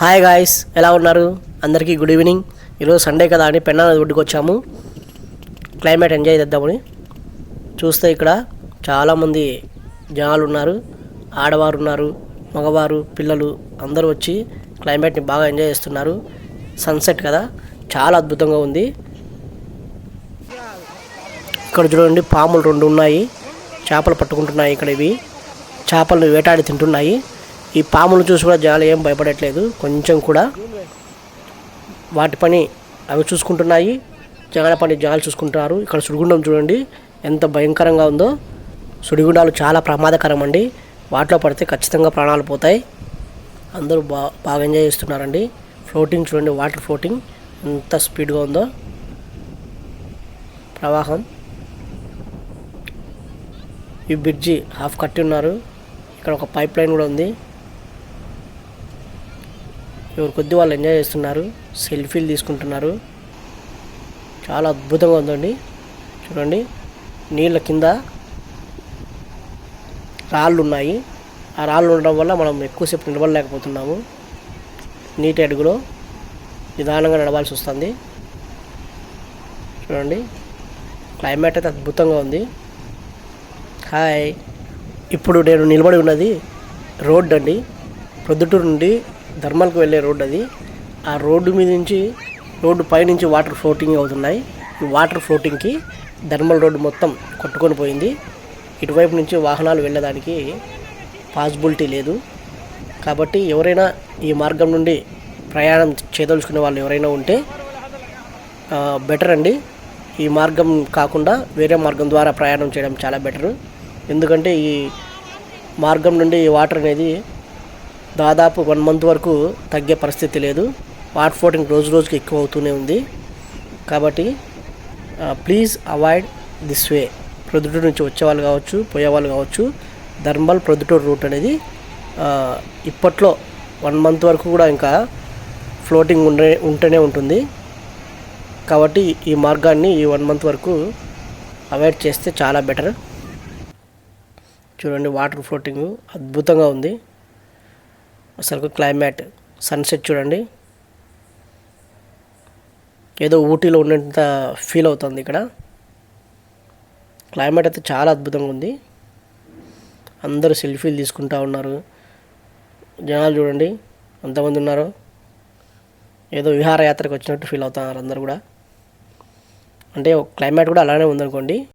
Hi guys ఎలా ఉన్నారు? అందరికీ గుడ్ ఈవినింగ్ ఈరోజు సండే కదా అని పెన్నా ఒడ్డుకు వచ్చాము క్లైమేట్ ఎంజాయ్ చేద్దామని. చూస్తే ఇక్కడ చాలామంది జనాలు ఉన్నారు ఆడవారు ఉన్నారు మగవారు పిల్లలు అందరూ వచ్చి క్లైమేట్ని బాగా ఎంజాయ్ చేస్తున్నారు. సన్సెట్ కదా చాలా అద్భుతంగా ఉంది. ఇక్కడ చూడండి పాములు రెండు ఉన్నాయి. చేపలు పట్టుకుంటున్నాయి ఇక్కడ ఇవి. చేపలు వేటాడి తింటున్నాయి. ఈ పాములు చూసి కూడా జనాలు ఏం భయపడట్లేదు. కొంచెం కూడా వాటి పని అవి చూసుకుంటున్నాయి. జనాల పని జనాలు చూసుకుంటున్నారు. ఇక్కడ సుడిగుండం చూడండి. ఎంత భయంకరంగా ఉందో. సుడిగుండాలు చాలా ప్రమాదకరం అండి. వాటిలో పడితే ఖచ్చితంగా ప్రాణాలు పోతాయి. అందరూ బా బాగా ఎంజాయ్ చేస్తున్నారండి. ఫ్లోటింగ్ చూడండి. వాటర్ ఫ్లోటింగ్ ఎంత స్పీడ్గా ఉందో. ప్రవాహం. ఈ బ్రిడ్జి హాఫ్ కట్టి ఉన్నారు. ఇక్కడ ఒక పైప్ లైన్ కూడా ఉంది. ఎవరు కొద్ది వాళ్ళు ఎంజాయ్ చేస్తున్నారు సెల్ఫీలు తీసుకుంటున్నారు. చాలా అద్భుతంగా ఉందండి. చూడండి నీళ్ళ కింద రాళ్ళు ఉన్నాయి ఆ రాళ్ళు ఉండడం వల్ల మనం ఎక్కువసేపు నిలబడలేకపోతున్నాము. నీటి అడుగులో నిదానంగా నడవాల్సి వస్తుంది. చూడండి క్లైమేట్ అయితే అద్భుతంగా ఉంది. హాయ్. ఇప్పుడు నేను నిలబడి ఉన్నది రోడ్ అండి. ప్రొద్దుటూరు నుండి ధర్మల్కి వెళ్ళే రోడ్ అది. ఆ రోడ్డు మీద నుంచి రోడ్డు పైనుంచి వాటర్ ఫ్లోటింగ్ అవుతున్నాయి. ఈ వాటర్ ఫ్లోటింగ్కి ధర్మల్ రోడ్డు మొత్తం కొట్టుకొని పోయింది. ఇటువైపు నుంచి వాహనాలు వెళ్ళడానికి పాసిబిలిటీ లేదు. కాబట్టి ఎవరైనా ఈ మార్గం నుండి ప్రయాణం చేయదలుచుకునే వాళ్ళు ఎవరైనా ఉంటే బెటర్ అండి. ఈ మార్గం కాకుండా వేరే మార్గం ద్వారా ప్రయాణం చేయడం చాలా బెటర్. ఎందుకంటే ఈ మార్గం నుండి ఈ వాటర్ అనేది దాదాపు వన్ మంత్ వరకు తగ్గే పరిస్థితి లేదు. వాటర్ ఫ్లోటింగ్ రోజు రోజుకి ఎక్కువ అవుతూనే ఉంది. కాబట్టి please avoid this way Proddatur నుంచి వచ్చేవాళ్ళు కావచ్చు పోయేవాళ్ళు కావచ్చు ధర్మల్ ప్రొద్దుటూరు రూట్ అనేది ఇప్పట్లో వన్ మంత్ వరకు కూడా ఇంకా ఫ్లోటింగ్ ఉండే ఉంటూనే ఉంటుంది. కాబట్టి ఈ మార్గాన్ని ఈ వన్ మంత్ వరకు అవాయిడ్ చేస్తే చాలా బెటర్ చూడండి వాటర్ ఫ్లోటింగ్ అద్భుతంగా ఉంది. అసలు క్లైమేట్ సన్సెట్ చూడండి. ఏదో ఊటీలో ఉన్నంత ఫీల్ అవుతుంది ఇక్కడ. క్లైమేట్ అయితే చాలా అద్భుతంగా ఉంది. అందరూ సెల్ఫీలు తీసుకుంటా ఉన్నారు. జనాలు చూడండి ఎంతమంది ఉన్నారు. ఏదో విహారయాత్రకు వచ్చినట్టు ఫీల్ అవుతున్నారు అందరు కూడా. అంటే క్లైమేట్ కూడా అలానే ఉందనుకోండి.